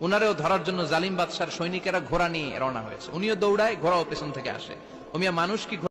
উনারেও ধরার জন্য জালিম বাদশার সৈনিকেরা ঘোড়া নিয়ে রওনা হয়েছে। উনিও দৌড়ায় ঘোড়াও পেছন থেকে আসে। উমিয়া মানুষ কি